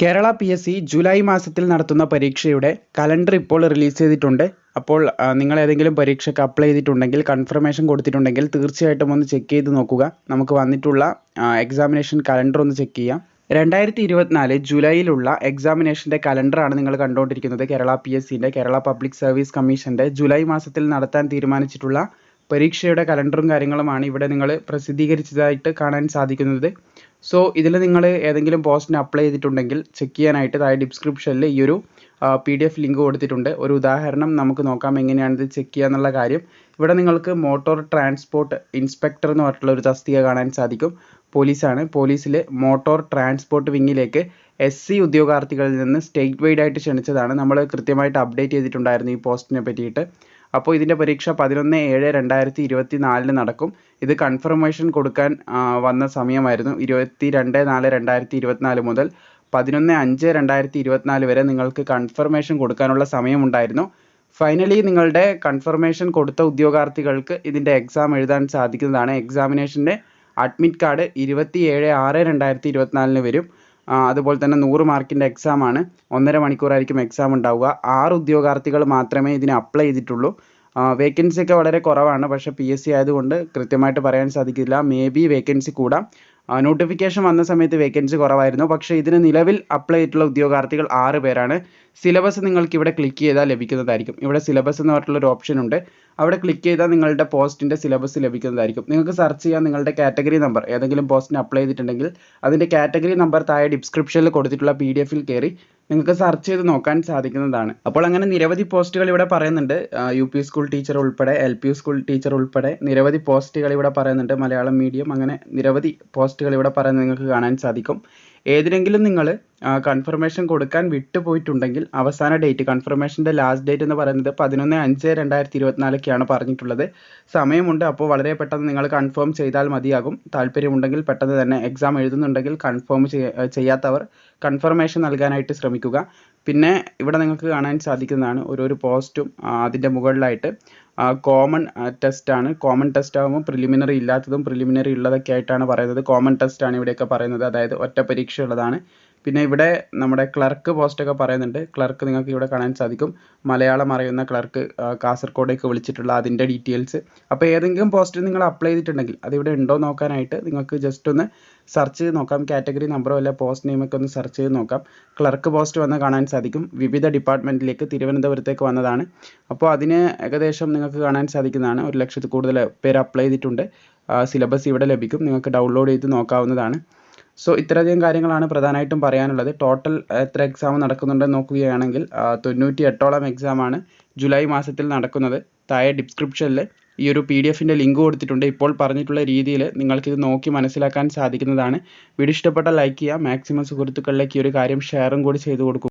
Kerala P S C July മാസത്തിൽ നടത്തുന്ന പരീക്ഷയുടെ കലണ്ടർ ഇപ്പോൾ റിലീസ് ചെയ്തിട്ടുണ്ട്. അപ്പോൾ നിങ്ങൾ ഏതെങ്കിലും പരീക്ഷയ്ക്ക് അപ്ലൈ ചെയ്തിട്ടുണ്ടെങ്കിൽ കൺഫർമേഷൻ കൊടുത്തിട്ടുണ്ടെങ്കിൽ തീർച്ചയായിട്ടും ഒന്ന് ചെക്ക് ചെയ്ത് നോക്കുക. നമുക്ക് വന്നിട്ടുള്ള എക്സാമിനേഷൻ കലണ്ടർ ഒന്ന് ചെക്ക് ചെയ്യാം. രണ്ടായിരത്തി ഇരുപത്തിനാല് ജൂലൈയിലുള്ള എക്സാമിനേഷന്റെ കലണ്ടറാണ് നിങ്ങൾ കണ്ടുകൊണ്ടിരിക്കുന്നത്. കേരള പി എസ് സിന്റെ കേരള പബ്ലിക് സർവീസ് കമ്മീഷന്റെ ജൂലൈ മാസത്തിൽ നടത്താൻ തീരുമാനിച്ചിട്ടുള്ള പരീക്ഷയുടെ കലണ്ടറും കാര്യങ്ങളുമാണ് ഇവിടെ നിങ്ങൾ പ്രസിദ്ധീകരിച്ചതായിട്ട് കാണാൻ സാധിക്കുന്നത്. സോ ഇതിൽ നിങ്ങൾ ഏതെങ്കിലും പോസ്റ്റിന് അപ്ലൈ ചെയ്തിട്ടുണ്ടെങ്കിൽ ചെക്ക് ചെയ്യാനായിട്ട് താഴെ ഡിസ്ക്രിപ്ഷനിൽ ഈ ഒരു പി ഡി എഫ് ലിങ്ക് കൊടുത്തിട്ടുണ്ട്. ഒരു ഉദാഹരണം നമുക്ക് നോക്കാം എങ്ങനെയാണ് ഇത് ചെക്ക് ചെയ്യുക എന്നുള്ള കാര്യം. ഇവിടെ നിങ്ങൾക്ക് മോട്ടോർ ട്രാൻസ്പോർട്ട് ഇൻസ്പെക്ടർ എന്ന് പറഞ്ഞിട്ടുള്ള ഒരു തസ്തിക കാണാൻ സാധിക്കും. പോലീസാണ്. പോലീസിൽ മോട്ടോർ ട്രാൻസ്പോർട്ട് വിങ്ങിലേക്ക് എസ് സി ഉദ്യോഗാർത്ഥികളിൽ നിന്ന് സ്റ്റേറ്റ് വൈഡ് ആയിട്ട് ക്ഷണിച്ചതാണ്. നമ്മൾ കൃത്യമായിട്ട് അപ്ഡേറ്റ് ചെയ്തിട്ടുണ്ടായിരുന്നു ഈ പോസ്റ്റിനെ പറ്റിയിട്ട്. അപ്പോൾ ഇതിന്റെ പരീക്ഷ പതിനൊന്ന് ഏഴ് രണ്ടായിരത്തി ഇരുപത്തി നാലിന് നടക്കും. ഇത് കൺഫർമേഷൻ കൊടുക്കാൻ വന്ന സമയമായിരുന്നു. ഇരുപത്തി രണ്ട് നാല് രണ്ടായിരത്തി ഇരുപത്തിനാല് മുതൽ പതിനൊന്ന് അഞ്ച് രണ്ടായിരത്തി ഇരുപത്തിനാല് വരെ നിങ്ങൾക്ക് കൺഫർമേഷൻ കൊടുക്കാനുള്ള സമയമുണ്ടായിരുന്നു. ഫൈനലി നിങ്ങളുടെ കൺഫർമേഷൻ കൊടുത്ത ഉദ്യോഗാർത്ഥികൾക്ക് ഇതിന്റെ എക്സാം എഴുതാൻ സാധിക്കുന്നതാണ്. എക്സാമിനേഷന്റെ അഡ്മിറ്റ് കാർഡ് ഇരുപത്തി ഏഴ് ആറ് രണ്ടായിരത്തി ഇരുപത്തിനാലിന് വരും അതുപോലെ തന്നെ നൂറ് മാർക്കിന്റെ എക്സാമാണ് ഒന്നര മണിക്കൂറായിരിക്കും എക്സാം ഉണ്ടാവുക. ആറ് ഉദ്യോഗാർത്ഥികൾ മാത്രമേ ഇതിന് അപ്ലൈ ചെയ്തിട്ടുള്ളൂ. വേക്കൻസി ഒക്കെ വളരെ കുറവാണ്. പക്ഷേ പി എസ് സി ആയതുകൊണ്ട് കൃത്യമായിട്ട് പറയാൻ സാധിക്കില്ല. മേ ബി വേക്കൻസി കൂടാം. നോട്ടിഫിക്കേഷൻ വന്ന സമയത്ത് വേക്കൻസി കുറവായിരുന്നു. പക്ഷേ ഇതിന് നിലവിൽ അപ്ലൈ ചെയ്തിട്ടുള്ള ഉദ്യോഗാർത്ഥികൾ ആറ് പേരാണ്. സിലബസ് നിങ്ങൾക്ക് ഇവിടെ ക്ലിക്ക് ചെയ്താൽ ലഭിക്കുന്നതായിരിക്കും. ഇവിടെ സിലബസ് എന്ന് പറഞ്ഞിട്ടുള്ള ഒരു ഓപ്ഷൻ ഉണ്ട്. അവിടെ ക്ലിക്ക് ചെയ്താൽ നിങ്ങളുടെ പോസ്റ്റിന്റെ സിലബസ് ലഭിക്കുന്നതായിരിക്കും. നിങ്ങൾക്ക് സെർച്ച് ചെയ്യാൻ നിങ്ങളുടെ കാറ്റഗറി നമ്പർ ഏതെങ്കിലും പോസ്റ്റിന് അപ്ലൈ ചെയ്തിട്ടുണ്ടെങ്കിൽ അതിന്റെ കാറ്റഗറി നമ്പർ താഴെ ഡിസ്ക്രിപ്ഷനിൽ കൊടുത്തിട്ടുള്ള പി ഡി എഫിൽ കയറി നിങ്ങൾക്ക് സെർച്ച് ചെയ്ത് നോക്കാൻ സാധിക്കുന്നതാണ്. അപ്പോൾ അങ്ങനെ നിരവധി പോസ്റ്റുകൾ ഇവിടെ പറയുന്നുണ്ട്. യു പി സ്കൂൾ ടീച്ചർ ഉൾപ്പെടെ എൽ പി സ്കൂൾ ടീച്ചർ ഉൾപ്പെടെ നിരവധി പോസ്റ്റുകൾ ഇവിടെ പറയുന്നുണ്ട്. മലയാളം മീഡിയം അങ്ങനെ നിരവധി പോസ്റ്റുകൾ ഇവിടെ പറയുന്നത് നിങ്ങൾക്ക് കാണാൻ സാധിക്കും. ഏതിനെങ്കിലും നിങ്ങൾ കൺഫർമേഷൻ കൊടുക്കാൻ വിട്ടുപോയിട്ടുണ്ടെങ്കിൽ അവസാന ഡേറ്റ് കൺഫർമേഷന്റെ ലാസ്റ്റ് ഡേറ്റ് എന്ന് പറയുന്നത് പതിനൊന്ന് അഞ്ച് രണ്ടായിരത്തി ഇരുപത്തിനാലൊക്കെയാണ് പറഞ്ഞിട്ടുള്ളത്. സമയമുണ്ട് അപ്പോൾ വളരെ പെട്ടെന്ന് നിങ്ങൾ കൺഫേം ചെയ്താൽ മതിയാകും. താല്പര്യമുണ്ടെങ്കിൽ പെട്ടെന്ന് തന്നെ എക്സാം എഴുതുന്നുണ്ടെങ്കിൽ കൺഫേം ചെയ്യാത്തവർ കൺഫർമേഷൻ നൽകാനായിട്ട് ശ്രമിക്കുക. പിന്നെ ഇവിടെ നിങ്ങൾക്ക് കാണാൻ സാധിക്കുന്നതാണ് ഓരോരോ പോസ്റ്റും അതിന്റെ മുകളിലായിട്ട്. കോമൺ ടെസ്റ്റ് ആണ്. കോമൺ ടെസ്റ്റ് ആകുമ്പോൾ പ്രിലിമിനറി ഇല്ലാത്തതും പ്രിലിമിനറി ഉള്ളതൊക്കെ ആയിട്ടാണ് പറയുന്നത്. കോമൺ ടെസ്റ്റ് ആണ് ഇവിടെയൊക്കെ പറയുന്നത്. അതായത് ഒറ്റ പരീക്ഷ ഉള്ളതാണ് പിന്നെ ഇവിടെ നമ്മുടെ ക്ലർക്ക് പോസ്റ്റൊക്കെ പറയുന്നുണ്ട്. ക്ലർക്ക് നിങ്ങൾക്ക് ഇവിടെ കാണാൻ സാധിക്കും. മലയാളം അറിയുന്ന ക്ലർക്ക് കാസർഗോഡേക്ക് വിളിച്ചിട്ടുള്ള അതിന്റെ ഡീറ്റെയിൽസ് അപ്പോൾ ഏതെങ്കിലും പോസ്റ്റ് നിങ്ങൾ അപ്ലൈ ചെയ്തിട്ടുണ്ടെങ്കിൽ അതിവിടെ ഉണ്ടോ നോക്കാനായിട്ട് നിങ്ങൾക്ക് ജസ്റ്റ് ഒന്ന് സെർച്ച് ചെയ്ത് നോക്കാം. കാറ്റഗറി നമ്പറോ അല്ലെ പോസ്റ്റ് നെയിമൊക്കെ ഒന്ന് സെർച്ച് ചെയ്ത് നോക്കാം. ക്ലർക്ക് പോസ്റ്റ് വന്ന് കാണാൻ സാധിക്കും. വിവിധ ഡിപ്പാർട്ട്മെന്റിലേക്ക് തിരുവനന്തപുരത്തേക്ക് വന്നതാണ്. അപ്പോൾ അതിന് ഏകദേശം നിങ്ങൾക്ക് കാണാൻ സാധിക്കുന്നതാണ്. ഒരു ലക്ഷത്തിൽ കൂടുതൽ പേര് അപ്ലൈ ചെയ്തിട്ടുണ്ട്. സിലബസ് ഇവിടെ ലഭിക്കും. നിങ്ങൾക്ക് ഡൗൺലോഡ് ചെയ്ത് നോക്കാവുന്നതാണ്. സോ ഇത്രയധികം കാര്യങ്ങളാണ് പ്രധാനമായിട്ടും പറയാനുള്ളത്. ടോട്ടൽ എത്ര എക്സാം നടക്കുന്നുണ്ടെന്ന് നോക്കുകയാണെങ്കിൽ തൊണ്ണൂറ്റി എട്ടോളം എക്സാമാണ് ജൂലൈ മാസത്തിൽ നടക്കുന്നത്. താഴെ ഡിസ്ക്രിപ്ഷനിൽ ഈ ഒരു പി ഡി എഫിന്റെ ലിങ്ക് കൊടുത്തിട്ടുണ്ട്. ഇപ്പോൾ പറഞ്ഞിട്ടുള്ള രീതിയിൽ ഇത് നോക്കി മനസ്സിലാക്കാൻ സാധിക്കുന്നതാണ്. വീഡിയോ ഇഷ്ടപ്പെട്ടാൽ ലൈക്ക് ചെയ്യുക. മാക്സിമം സുഹൃത്തുക്കളിലേക്ക് ഈ ഒരു കാര്യം ഷെയറും കൂടി ചെയ്തു കൊടുക്കുക